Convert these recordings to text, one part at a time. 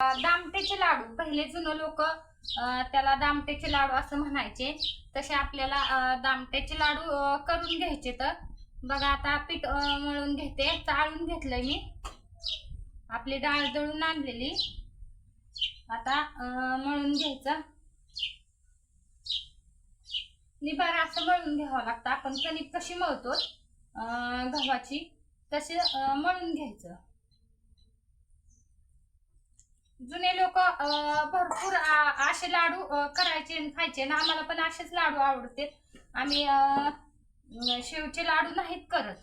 दामटेचे लाडू. पहिले जुनं लोक त्याला दामटेचे लाडू असं म्हणायचे. तसे आपल्याला दामट्याचे दामटेचे लाडू करून घ्यायचे तर. बघा आता पीठ मळून घेते. चाळून घेतलंय मी. आपली डाळ दळून आणलेली. आता मळून घ्यायचं. निबार असं मळून घ्यावं लागतं. आपण कणिक कशी मळतो गव्हाची तसे मळून घ्यायचं. जुने लोक भरपूर असे लाडू करायचे खायचे ना आम्हाला पण असेच लाडू आवडते. आम्ही शेवचे लाडू नाहीत करत.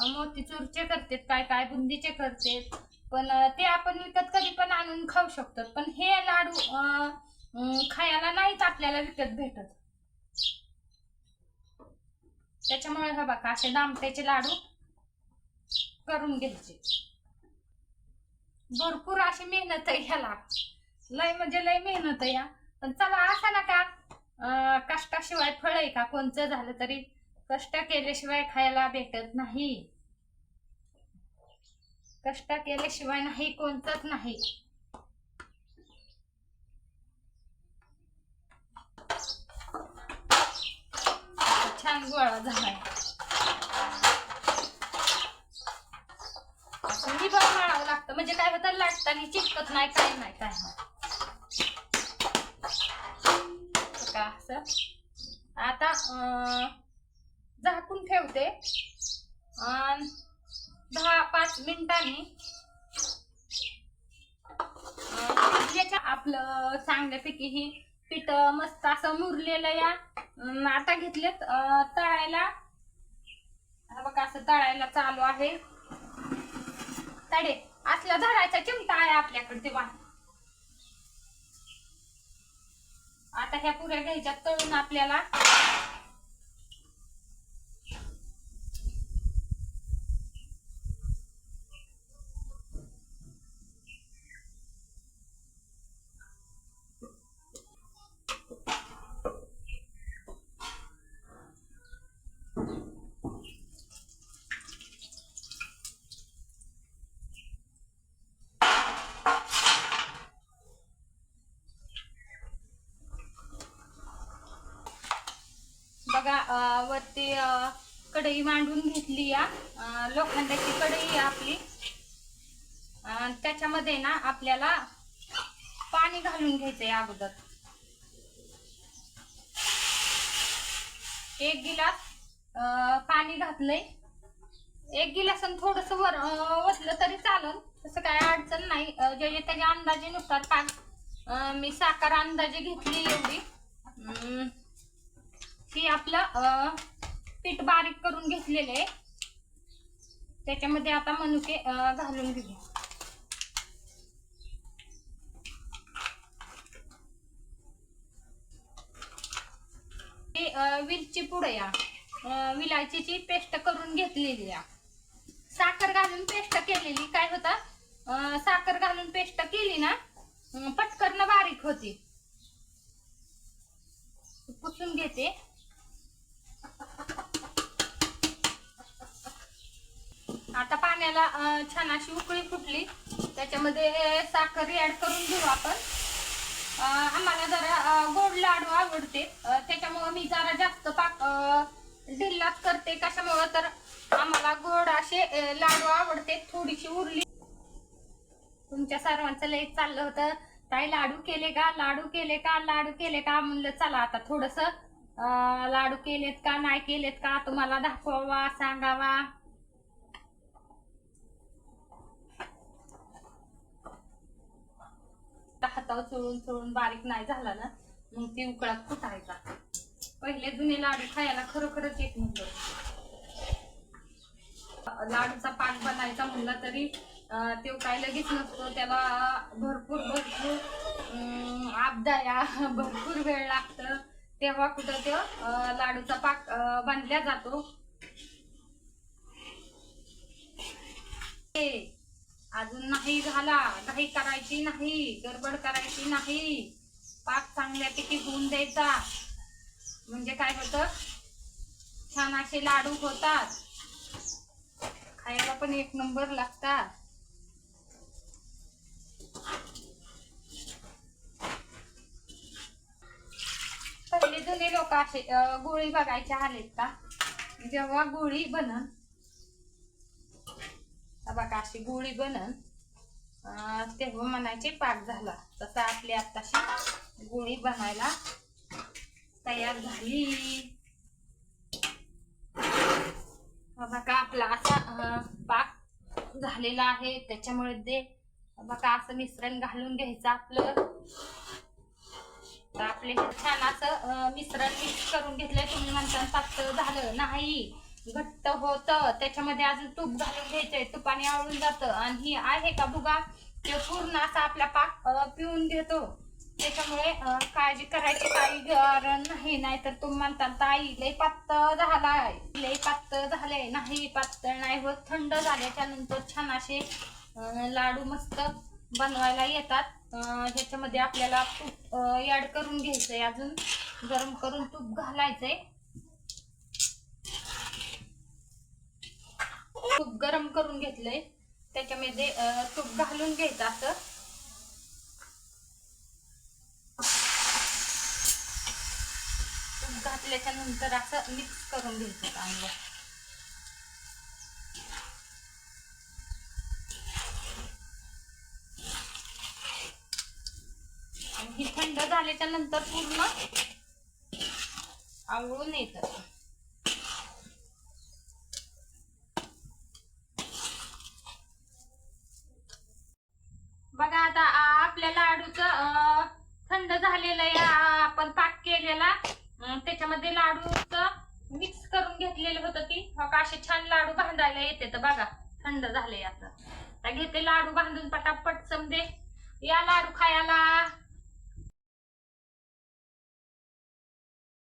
मोतीचूरचे करतेत काय काय बुंदीचे करतेत. पण ते आपण विकत कधी पण आणून खाऊ शकतो. पण हे लाडू खायला नाहीत आपल्याला विकत भेटत. त्याच्यामुळे हा बघा असे दामट्याचे लाडू करून घ्यायचे. भरपूर अशी मेहनत आहे ह्याला. लय म्हणजे लय मेहनत आहे या पण चला असा ना का कष्टाशिवाय फळ आहे का? कोणचं झालं तरी कष्ट केल्याशिवाय खायला भेटत नाही. कष्ट केल्याशिवाय नाही कोणतंच नाही. छान गोळा झालाय असं मी बघ माळावं लागतं म्हणजे काय होतं लाटताना चिटकत नाही काय नाही काय नाही. का असं. आता झाकून ठेवते. दहा पाच मिनिटांनी याच्या आपलं चांगल्यापैकी ही पीठ मस्त असं मुरलेलं या. आता घेतलेत तळायला. हा बघा असं तळायला चालू आहे. तडे. असला धरायचा चिमटा आहे आपल्याकडे तेव्हा. आता ह्या पुऱ्या घ्यायच्या तळून आपल्याला वरती कढई मांडून घेतली या. लोखंडाची कढई आपली. त्याच्यामध्ये ना आपल्याला पाणी घालून घ्यायचंय अगोदर. एक गिलास अं, पाणी घातलंय. एक गिलास थोडस वर वसलं वतलं तरी चालेल तसं काय अडचण नाही. जे जे त्याच्या अंदाजेनुसार पाक मी साखर अंदाजे घेतली एवढी. अं, हे आपलं अं, पीठ बारीक करून घेतलेले आहे. त्याच्यामध्ये आता मनुके घालून घेऊ. विलची पुडया विलायचीची पेस्ट करून घेतलेली या. साखर घालून पेस्ट केलेली काय होतं? साखर घालून पेस्ट केली ना पटकन बारीक होती. पुसून घेते. आता पाण्याला छान अशी उकळी फुटली. त्याच्यामध्ये साखर ऍड करून घेऊ आपण. आम्हाला जरा गोड लाडू आवडते. त्याच्यामुळे त्याच्यामुळं मी जरा जास्त पाक अं, ढिल्लाच करते. कशामुळं तर आम्हाला गोड असे लाडू आवडते. थोडीशी उरली. तुमच्या सर्वांचं लय चाललं होतं. ताई लाडू केले का? लाडू केले का? लाडू केले का? म्हणलं चला आता थोडस लाडू केलेत का नाही केलेत का तुम्हाला दाखवावा सांगावा. हातावर चोळून चोळून बारीक नाही झाला ना मग ती उकळात फुटायचा पहिले जुने लाडू खायला खरोखरच येत नव्हतं. लाडूचा पाक बनायचा म्हणला तरी ते तो काय लगेच नसतो त्याला भरपूर भरपूर अं, आपदाया भरपूर वेळ लागतं. तेव्हा कुठं ते लाडूचा पाक बांधल्या बांधला जातो. अजून नाही झाला घाई करायची नाही गडबड करायची नाही. पाक चांगल्यापैकी होऊन द्यायचा. म्हणजे काय होतं? छान असे लाडू होतात. खायला पण एक नंबर लागतात. लोक असे गोळी बघायचे आलेत का? जेव्हा गोळी बनन बघा अशी गोळी बनन तेव्हा म्हणायचे पाक झाला. तसं आपली आत्ताशी गोळी बनायला तयार झाली. बघा आपला असा पाक झालेला आहे. त्याच्यामुळे ते बघा असं मिश्रण घालून घ्यायचं आपलं. आपले छान असं मिश्रण मिक्स करून घेतलंय. तुम्ही म्हणता पातळ झालं. नाही. घट्ट होत. त्याच्यामध्ये अजून तूप घालून घ्यायचंय. तुपाने आवळून जातं. आणि ही आहे का बुगा ते पूर्ण असा आपला पाक पिऊन घेतो. त्याच्यामुळे काळजी करायची काही कारण नाही. नाहीतर तुम्ही म्हणता ताई लय पातळ झालाय. लय पातळ झालंय. नाही पातळ नाही होत. थंड झाल्याच्यानंतर छान असे लाडू मस्त बनवायला येतात. ह्याच्यामध्ये आपल्याला तूप ऍड करून घ्यायचंय अजून. गरम करून तूप घालायचंय. तूप गरम करून घेतलंय. त्याच्यामध्ये तूप घालून घ्यायचं असं. तूप घातल्याच्या नंतर असं मिक्स करून घ्यायचं चांगलं आणि ही थंड झाल्याच्यानंतर पूर्ण आवळून येतं बघा आता आपल्या लाडूचं थंड झालेलं आहे. आपण पाक केलेला. त्याच्यामध्ये लाडूचं मिक्स करून घेतलेलं होतं ती हो असे छान लाडू बांधायला येते. तर बघा थंड झाले आता. घेते लाडू बांधून पटापट समजे या लाडू खायला.